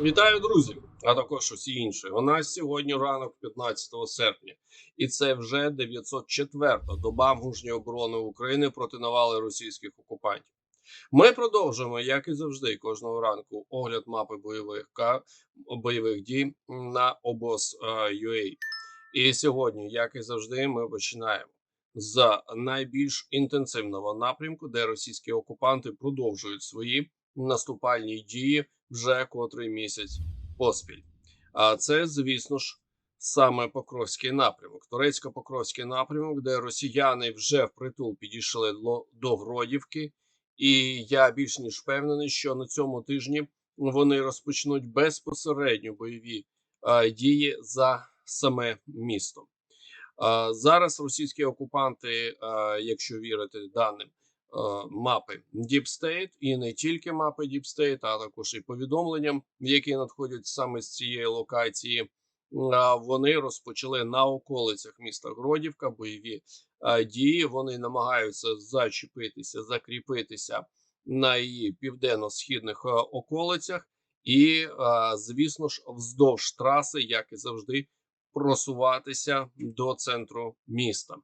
Вітаю, друзі! А також усі інші. У нас сьогодні ранок 15 серпня, і це вже 904-та доба мужньої оборони України проти навали російських окупантів. Ми продовжуємо, як і завжди, кожного ранку огляд мапи бойових бойових дій на обоз.ua. І сьогодні, як і завжди, ми починаємо з найбільш інтенсивного напрямку, де російські окупанти продовжують свої наступальні дії вже котрий місяць поспіль. А це, звісно ж, саме Покровський напрямок, турецько-покровський напрямок, де росіяни вже впритул підійшли до, Гродівки, і я більш ніж впевнений, що на цьому тижні вони розпочнуть безпосередньо бойові а, дії за саме місто. А, зараз російські окупанти, а, якщо вірити даним мапи Deep State, і не тільки мапи Deep State, а також і повідомленням, які надходять саме з цієї локації. Вони розпочали на околицях міста Гродівка бойові дії. Вони намагаються зачепитися, закріпитися на її південно-східних е, околицях, і, звісно ж, вздовж траси, як і завжди, просуватися до центру міста.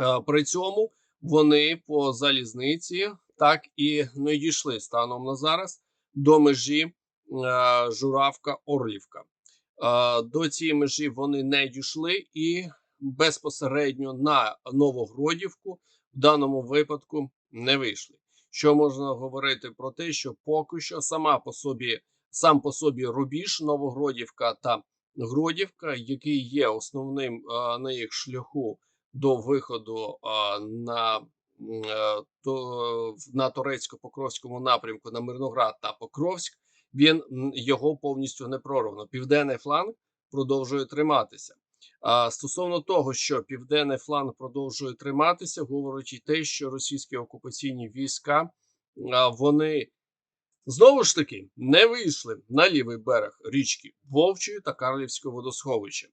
Е, При цьому вони по залізниці так і не дійшли станом на зараз до межі е, Журавка-Орлівка. Е, До цієї межі вони не дійшли і безпосередньо на Новогродівку в даному випадку не вийшли. Що можна говорити про те, що поки що сама по собі сам по собі рубіж Новогродівка та Гродівка, який є основним е, на їх шляху до виходу на, е, то, на турецько-покровському напрямку на Мирноград та Покровськ, він його повністю не прорвано. Південний фланг продовжує триматися. А стосовно того, що південний фланг продовжує триматися, говорить і те, що російські окупаційні війська вони знову ж таки не вийшли на лівий берег річки Вовчої та Карлівського водосховища.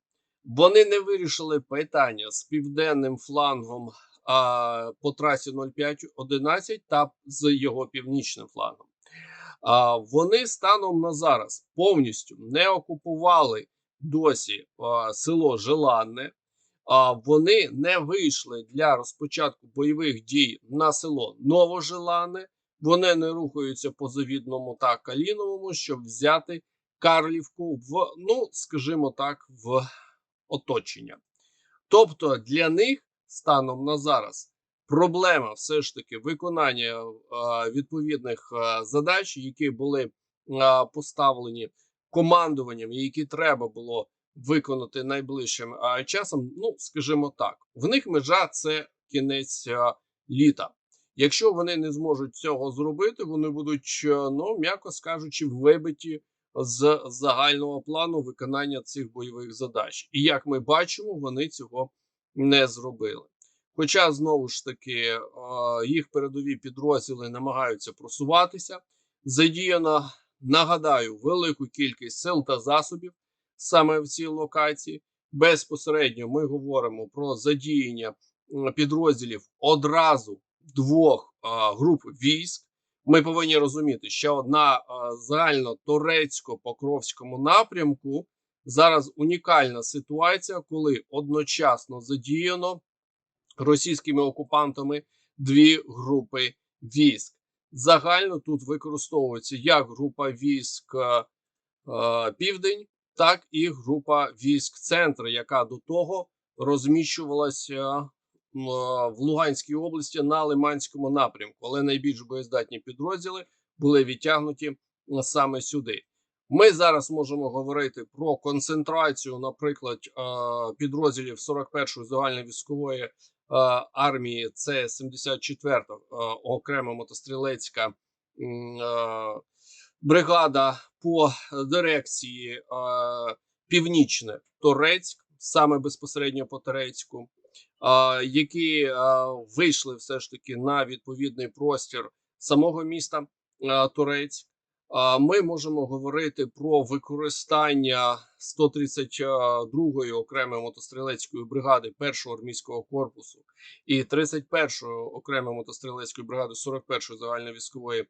Вони не вирішили питання з південним флангом а, по трасі 0511 та з його північним флангом. А, вони станом на зараз повністю не окупували досі а, село Желанне. А, вони не вийшли для розпочатку бойових дій на село Новожеланне. Вони не рухаються по завідному та Каліновому, щоб взяти Карлівку в, ну скажімо так, в оточення. Тобто для них станом на зараз проблема все ж таки виконання е, відповідних е, задач, які були е, поставлені командуванням, які треба було виконати найближчим часом. Ну, скажімо так, в них межа це кінець літа. Якщо вони не зможуть цього зробити, вони будуть, ну м'яко скажучи, вибиті з загального плану виконання цих бойових задач. І як ми бачимо, вони цього не зробили. Хоча знову ж таки їх передові підрозділи намагаються просуватися, задіяно, нагадаю, велику кількість сил та засобів саме в цій локації. Безпосередньо ми говоримо про задіяння підрозділів одразу двох груп військ. Ми повинні розуміти, що на е, загально турецько-покровському напрямку зараз унікальна ситуація, коли одночасно задіяно російськими окупантами дві групи військ. Загально тут використовується як група військ е, е, Південь, так і група військ Центр, яка до того розміщувалася в Луганській області на Лиманському напрямку, але найбільш боєздатні підрозділи були відтягнуті саме сюди. Ми зараз можемо говорити про концентрацію, наприклад, підрозділів 41-ї загальновійськової е, армії. Це 74 та окрема мотострілецька бригада по дирекції Північне Торецьк, саме безпосередньо по Торецьку, які вийшли все ж таки на відповідний простір самого міста Торецьк. А, Ми можемо говорити про використання 132-ї окремої мотострілецької бригади першого армійського корпусу і 31-ї окремої мотострілецької бригади 41-ї загальновійськової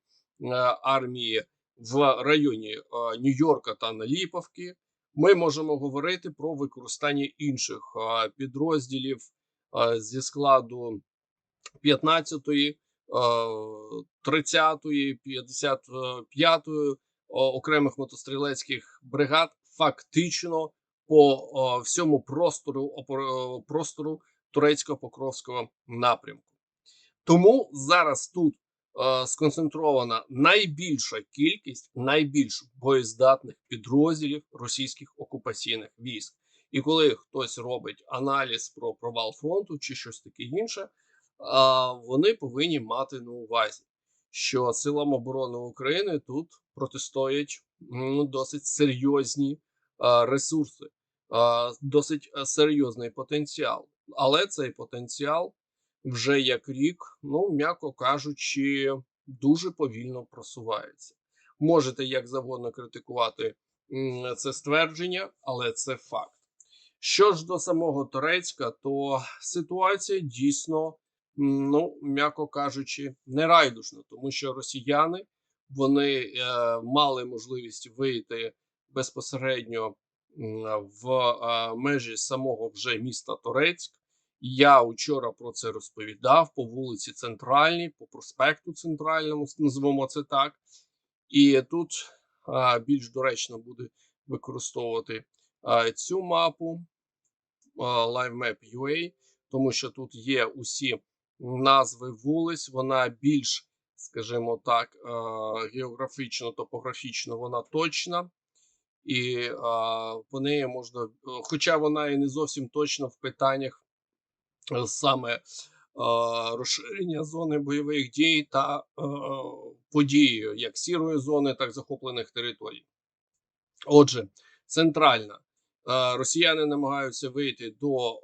армії в районі Нью-Йорка та Наліповки, ми можемо говорити про використання інших підрозділів зі складу 15-ї, е, 30-ї, 55-ї окремих мотострілецьких бригад, фактично по всьому простору простору турецько-покровського напрямку. Тому зараз тут сконцентрована найбільша кількість найбільш боєздатних підрозділів російських окупаційних військ. І коли хтось робить аналіз про провал фронту чи щось таке інше, вони повинні мати на увазі, що силам оборони України тут протистоять досить серйозні ресурси, досить серйозний потенціал. Але цей потенціал вже як рік, ну м'яко кажучи, дуже повільно просувається. Можете як завгодно критикувати це ствердження, але це факт. Що ж до самого Турецька, то ситуація дійсно, ну м'яко кажучи, не райдужна, тому що росіяни вони е, мали можливість вийти безпосередньо в е, межі самого вже міста Торецьк. Я вчора про це розповідав по вулиці Центральній, по проспекту Центральному, назвемо це так. І тут а, більш доречно буде використовувати цю мапу LiveMap.ua, тому що тут є усі назви вулиць, вона більш, скажімо так, географічно, топографічно вона точна. І по неї можна, хоча вона і не зовсім точна в питаннях е, саме розширення зони бойових дій та е, події як сірої зони, так і захоплених територій. Отже, центральна росіяни намагаються вийти до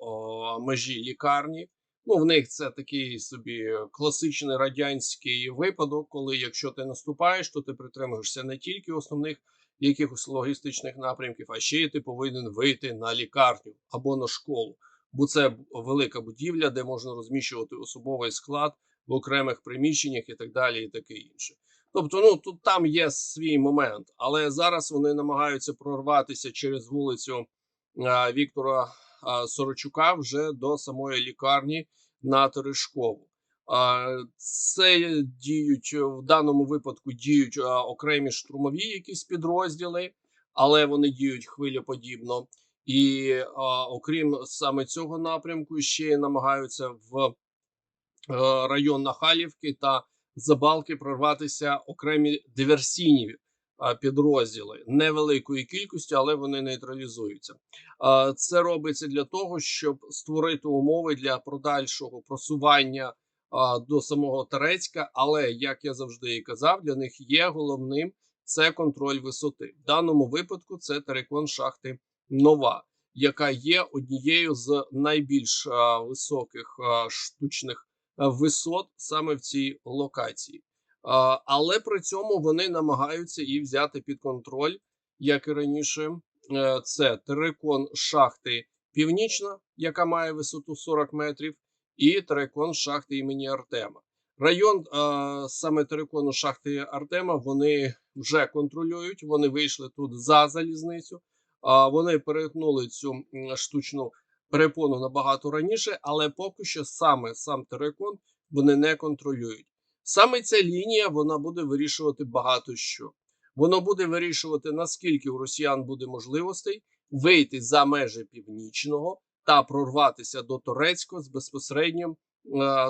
межі лікарні. Ну, в них це такий собі класичний радянський випадок, коли якщо ти наступаєш, то ти притримуєшся не тільки основних якихось логістичних напрямків, а ще й ти повинен вийти на лікарню або на школу. Бо це велика будівля, де можна розміщувати особовий склад в окремих приміщеннях і так далі, і таке інше. Тобто, ну тут там є свій момент, але зараз вони намагаються прорватися через вулицю а, Віктора а, Сорочука вже до самої лікарні на Терешкову. А, Це діють в даному випадку діють а, окремі штурмові якісь підрозділи, але вони діють хвилеподібно. І а, окрім саме цього напрямку, ще намагаються в е, район Нахалівки та Забалки прорватися окремі диверсійні підрозділи невеликої кількості, але вони нейтралізуються. Це робиться для того, щоб створити умови для подальшого просування до самого Терецька. Але як я завжди і казав, для них є головним це контроль висоти. В даному випадку це терикон шахти нова, яка є однією з найбільш а, високих а, штучних висот саме в цій локації. Але при цьому вони намагаються і взяти під контроль, як і раніше. Е, Це терикон шахти Північна, яка має висоту 40 метрів, і терикон шахти імені Артема. Район е, саме терикону шахти Артема вони вже контролюють. Вони вийшли тут за залізницю. Вони перетнули цю штучну перепону набагато раніше, але поки що саме сам терикон вони не контролюють. Саме ця лінія вона буде вирішувати багато що. Воно буде вирішувати, наскільки у росіян буде можливостей вийти за межі північного та прорватися до Торецького з безпосереднім е,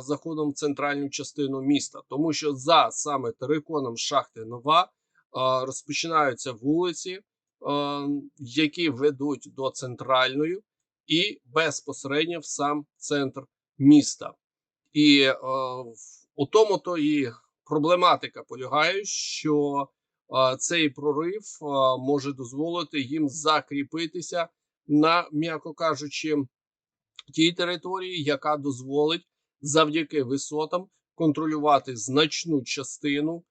заходом в центральну частину міста, тому що за саме териконом шахти Нова е, розпочинаються вулиці, е, які ведуть до центральної і безпосередньо в сам центр міста. І е, у тому то і проблематика полягає, що е, цей прорив е, може дозволити їм закріпитися на, м'яко кажучи, тій території, яка дозволить завдяки висотам контролювати значну частину е,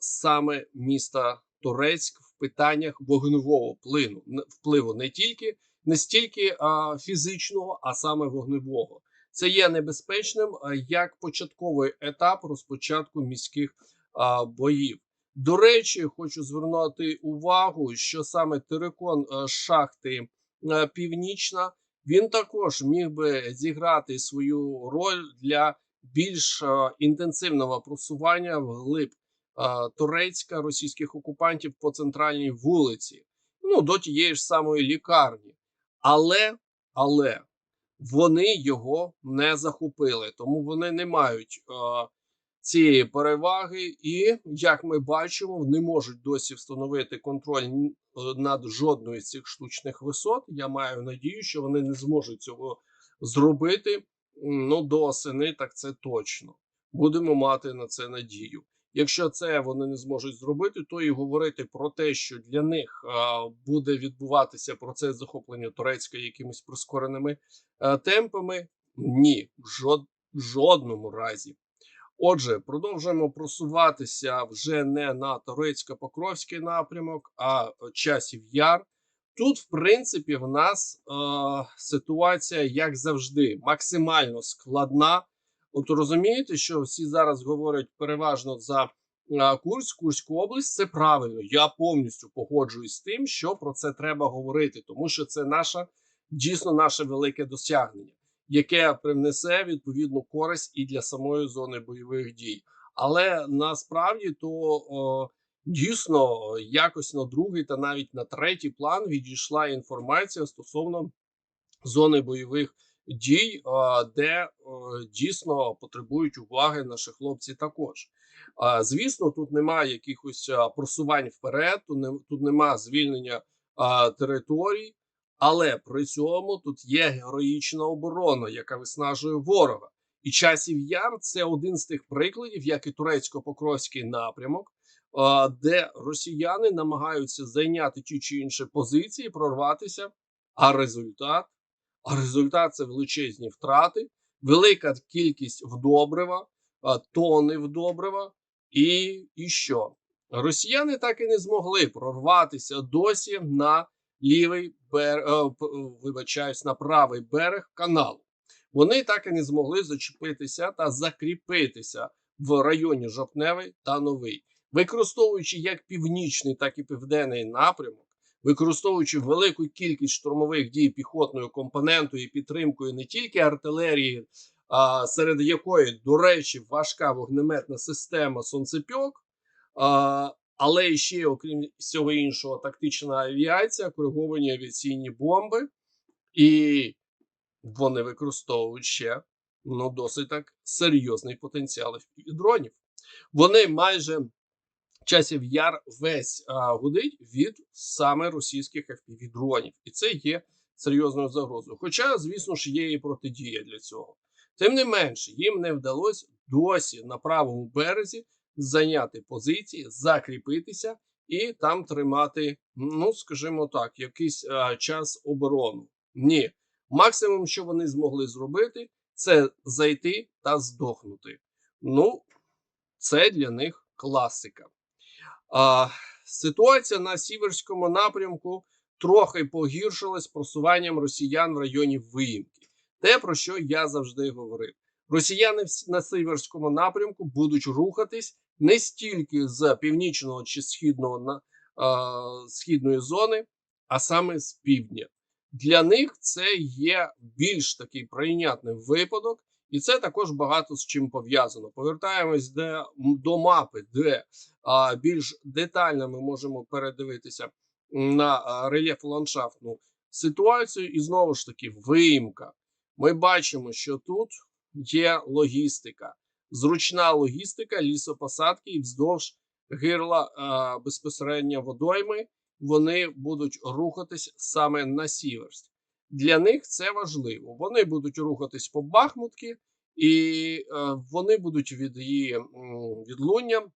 саме міста Турецьк в питаннях вогневого впливу, впливу не тільки не стільки а, фізичного, а саме вогневого. Це є небезпечним як початковий етап розпочатку міських а, боїв. До речі, хочу звернути увагу, що саме терикон шахти Північна він також міг би зіграти свою роль для більш інтенсивного просування вглиб Турецька російських окупантів по центральній вулиці, ну до тієї ж самої лікарні. Але, але вони його не захопили, тому вони не мають е, цієї переваги, і як ми бачимо, не можуть досі встановити контроль е, над жодною з цих штучних висот. Я маю надію, що вони не зможуть цього зробити. Ну, до осени, так це точно. Будемо мати на це надію. Якщо це вони не зможуть зробити, то і говорити про те, що для них буде відбуватися процес захоплення Турецька якимись прискореними е, темпами, ні, в жодному разі. Отже, продовжуємо просуватися вже не на Торецько-Покровський напрямок, а часів яр. Тут, в принципі, в нас е, ситуація, як завжди, максимально складна. От розумієте, що всі зараз говорять переважно за Курськ, Курську область. Це правильно. Я повністю погоджуюсь з тим, що про це треба говорити, тому що це наша дійсно наше велике досягнення яке принесе відповідну користь і для самої зони бойових дій. Але насправді то о, дійсно якось на другий та навіть на третій план відійшла інформація стосовно зони бойових дій, де дійсно потребують уваги наші хлопці також. Звісно, тут немає якихось просувань вперед, тут, немає звільнення територій. Але при цьому тут є героїчна оборона, яка виснажує ворога. І часів яр це один з тих прикладів, як і турецько-покровський напрямок, де росіяни намагаються зайняти ті чи інші позиції, прорватися. А результат а результат це величезні втрати, велика кількість вдобрива, тони вдобрива. І, і що? Росіяни так і не змогли прорватися досі на лівий берег, вибачаюсь, на правий берег каналу. Вони так і не змогли зачепитися та закріпитися в районі Жовтневий та Новий, використовуючи як північний, так і південний напрямок, використовуючи велику кількість штурмових дій піхотною компонентою і підтримкою не тільки артилерії, а, серед якої, до речі, важка вогнеметна система Сонцепьок. А, але ще, окрім всього іншого, тактична авіація, кориговані авіаційні бомби, і вони використовують ще ну, досить так серйозний потенціал дронів. Вони майже часів яр весь а, гудить від саме російських fpv дронів, і це є серйозною загрозою. Хоча, звісно ж, є і протидія для цього. Тим не менше, їм не вдалося досі на правому березі зайняти позиції, закріпитися і там тримати, ну скажімо так, якийсь а, час оборону. Ні, максимум, що вони змогли зробити, це зайти та здохнути. Ну, це для них класика. А, Ситуація на сіверському напрямку трохи погіршилась просуванням росіян в районі Виїмки. Те, про що я завжди говорив. Росіяни на сіверському напрямку будуть рухатись не стільки з північного чи східного на е, східної зони, а саме з півдня. Для них це є більш такий прийнятний випадок, і це також багато з чим пов'язано. Повертаємось де, до мапи, де більш детально ми можемо передивитися на рельєф ландшафтну ситуацію, і знову ж таки виїмка. Ми бачимо, що тут є логістика, зручна логістика, лісопосадки і вздовж гирла безпосередньо водойми. Вони будуть рухатись саме на сіверськ. Для них це важливо. Вони будуть рухатись по Бахмутки, і е, вони будуть від її відлуння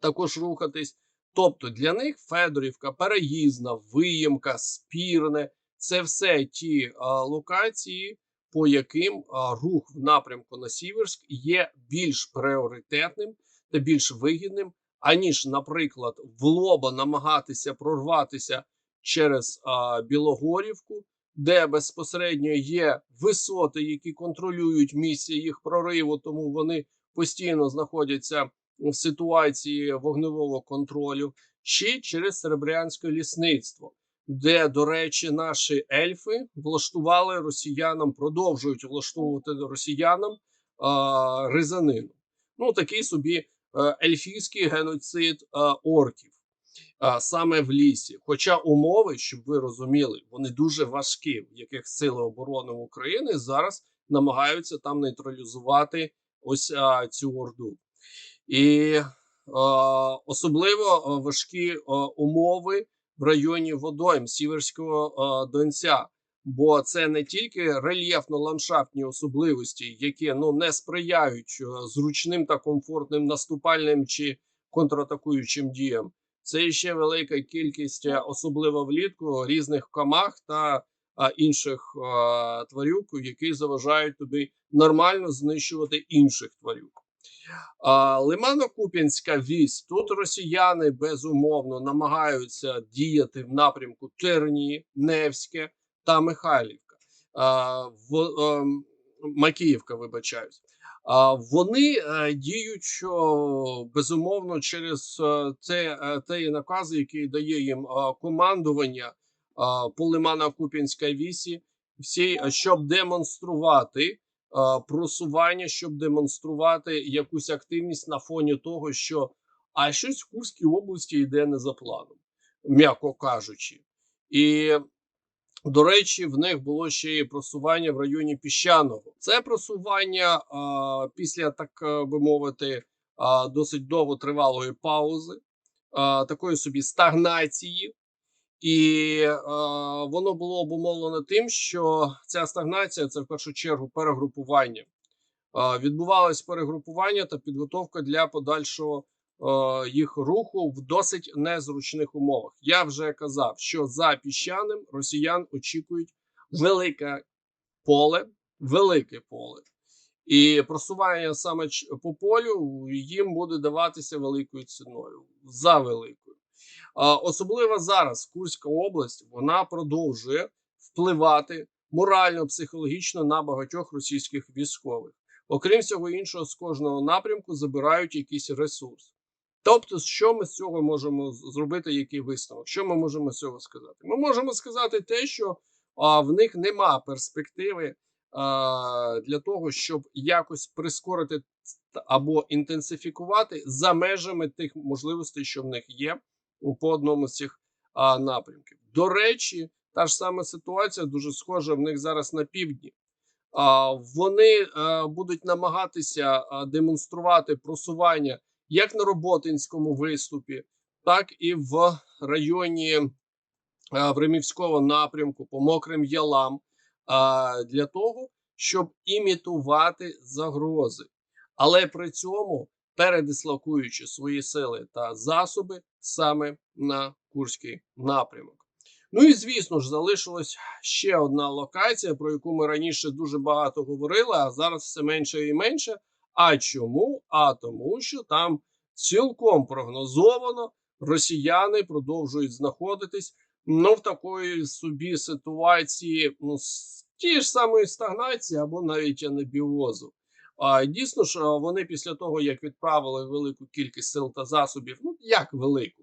також рухатись. Тобто для них Федорівка, Переїзна, Виємка, Спірне це все ті е, локації, по яким е, рух в напрямку на Сіверськ є більш пріоритетним та більш вигідним, аніж, наприклад, в лоба намагатися прорватися через е, Білогорівку, де безпосередньо є висоти, які контролюють місце їх прориву, тому вони постійно знаходяться ситуації вогневого контролю, чи через серебрянське лісництво, де, до речі, наші ельфи влаштували росіянам, продовжують влаштовувати росіянам а, ризанину. Ну, такий собі е, ельфійський геноцид е, орків саме в лісі. Хоча умови, щоб ви розуміли, вони дуже важкі, в яких сили оборони України зараз намагаються там нейтралізувати ось а, цю орду. І е, особливо е, важкі е, умови в районі водойм Сіверського Донця. Бо це не тільки рельєфно-ландшафтні особливості, які ну не сприяють зручним та комфортним наступальним чи контратакуючим діям. Це ще велика кількість, особливо влітку, різних комах та а, інших а, тварюк, які заважають тобі нормально знищувати інших тварюк. Лимано-Куп'янська вісь. Тут росіяни безумовно намагаються діяти в напрямку Терні, Невське та Михайлівка. Ем, Макіївка, вибачаюсь. Вони е, діють що безумовно через те, е, те накази, які дає їм е, командування по Лимано-Куп'янській вісі, всі, щоб демонструвати просування, щоб демонструвати якусь активність на фоні того, що а щось в Курській області йде не за планом, м'яко кажучи. І до речі, в них було ще і просування в районі піщаного. Це просування а, після, так е, би мовити, досить довготривалої паузи, а, такої собі стагнації, і а, воно було обумовлено тим, що ця стагнація це в першу чергу перегрупування. А, відбувалось перегрупування та підготовка для подальшого е, їх руху в досить незручних умовах. Я вже казав, що за піщаним росіян очікують велике поле, велике поле. І просування саме по полю їм буде даватися великою ціною, за великою. Особливо зараз Курська область вона продовжує впливати морально, психологічно на багатьох російських військових. Окрім всього іншого, з кожного напрямку забирають якийсь ресурс. Тобто, що ми з цього можемо зробити, який висновок? Що ми можемо з цього сказати? Ми можемо сказати те, що а, в них нема перспективи а, для того, щоб якось прискорити або інтенсифікувати за межами тих можливостей, що в них є по одному з цих а, напрямків. До речі, та ж сама ситуація дуже схожа в них зараз на півдні. А, вони е, будуть намагатися а, демонструвати просування як на Роботинському виступі, так і в районі е, Времівського напрямку по мокрим ялам а, для того, щоб імітувати загрози, але при цьому передислокуючи свої сили та засоби саме на Курський напрямок. Ну і звісно ж, залишилась ще одна локація, про яку ми раніше дуже багато говорили, а зараз все менше і менше. А чому? А тому, що там цілком прогнозовано росіяни продовжують знаходитись ну в такої собі ситуації, ну з тієї ж самої стагнації або навіть анабіозу. Дійсно ж, вони після того, як відправили велику кількість сил та засобів, ну як велику,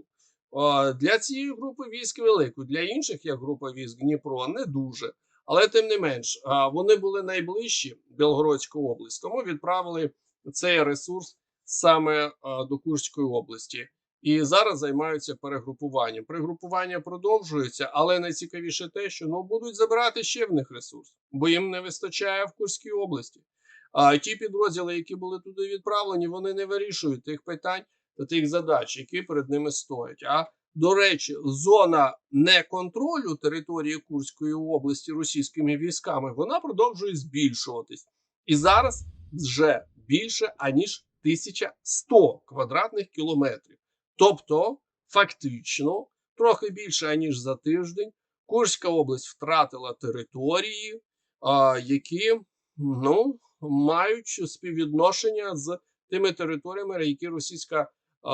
для цієї групи військ велику, для інших, як група військ Дніпро, не дуже. Але тим не менш, вони були найближчі Білгородську область, тому відправили цей ресурс саме до Курської області. І зараз займаються перегрупуванням. Перегрупування продовжується, але найцікавіше те, що ну будуть забирати ще в них ресурс, бо їм не вистачає в Курській області. А ті підрозділи, які були туди відправлені, вони не вирішують тих питань та тих задач, які перед ними стоять. А до речі, зона неконтролю території Курської області російськими військами вона продовжує збільшуватись, і зараз вже більше аніж 1100 квадратних кілометрів. Тобто, фактично, трохи більше аніж за тиждень, Курська область втратила території, які ну, мають співвідношення з тими територіями, які російська а,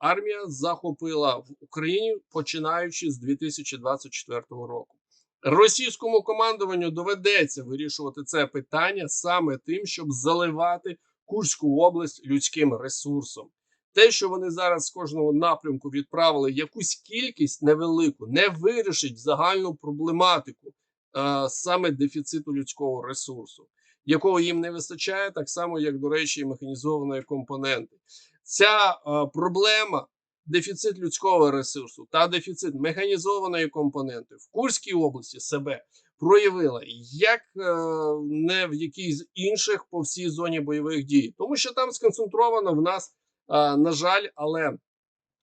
армія захопила в Україні починаючи з 2024 року. Російському командуванню доведеться вирішувати це питання саме тим, щоб заливати Курську область людським ресурсом. Те, що вони зараз з кожного напрямку відправили якусь кількість невелику, не вирішить загальну проблематику е, саме дефіциту людського ресурсу, якого їм не вистачає, так само як, до речі, механізованої компоненти. Ця е, проблема, дефіцит людського ресурсу та дефіцит механізованої компоненти в Курській області себе проявила як е, не в якійсь інших по всій зоні бойових дій, тому що там сконцентровано в нас, е, на жаль, але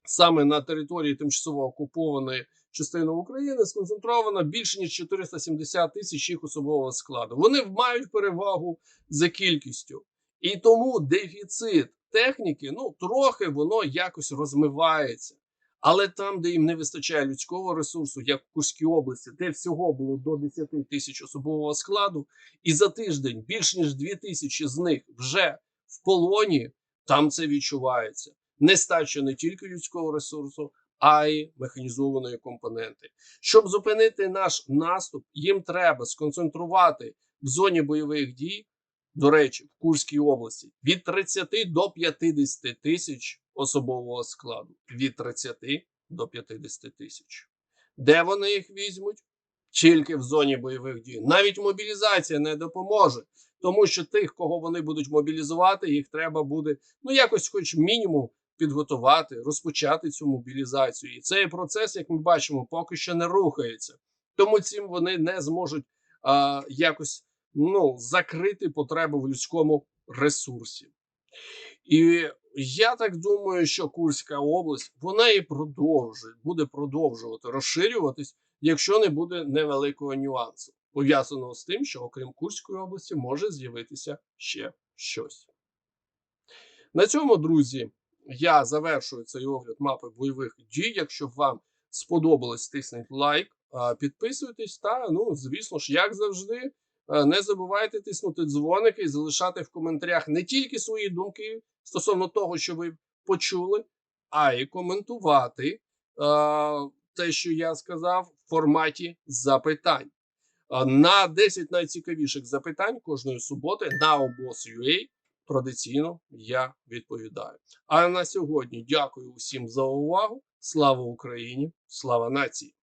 саме на території тимчасово окупованої частини України сконцентровано більше ніж 470 тисяч їх особового складу. Вони мають перевагу за кількістю, і тому дефіцит техніки, ну трохи воно якось розмивається. Але там, де їм не вистачає людського ресурсу, як в Курській області, де всього було до 10 тисяч особового складу, і за тиждень більш ніж 2 тисячі з них вже в полоні, там це відчувається. Нестача не тільки людського ресурсу, а й механізованої компоненти. Щоб зупинити наш наступ, їм треба сконцентрувати в зоні бойових дій. До речі, в Курській області від 30 до 50 тисяч особового складу. Від 30 до 50 тисяч. Де вони їх візьмуть? Тільки в зоні бойових дій. Навіть мобілізація не допоможе, тому що тих, кого вони будуть мобілізувати, їх треба буде ну якось, хоч мінімум, підготувати, розпочати цю мобілізацію. І цей процес, як ми бачимо, поки що не рухається. Тому цим вони не зможуть а, якось ну, закрити потребу в людському ресурсі. І я так думаю, що Курська область вона і продовжує, буде продовжувати розширюватись, якщо не буде невеликого нюансу, пов'язаного з тим, що окрім Курської області може з'явитися ще щось. На цьому, друзі, я завершую цей огляд мапи бойових дій. Якщо вам сподобалось, тисніть лайк, підписуйтесь та, ну, звісно ж, як завжди. Не забувайте тиснути дзвоники і залишати в коментарях не тільки свої думки стосовно того, що ви почули, а й коментувати те, що я сказав, в форматі запитань. На 10 найцікавіших запитань кожної суботи на обос.ua традиційно я відповідаю. А на сьогодні дякую усім за увагу. Слава Україні! Слава нації!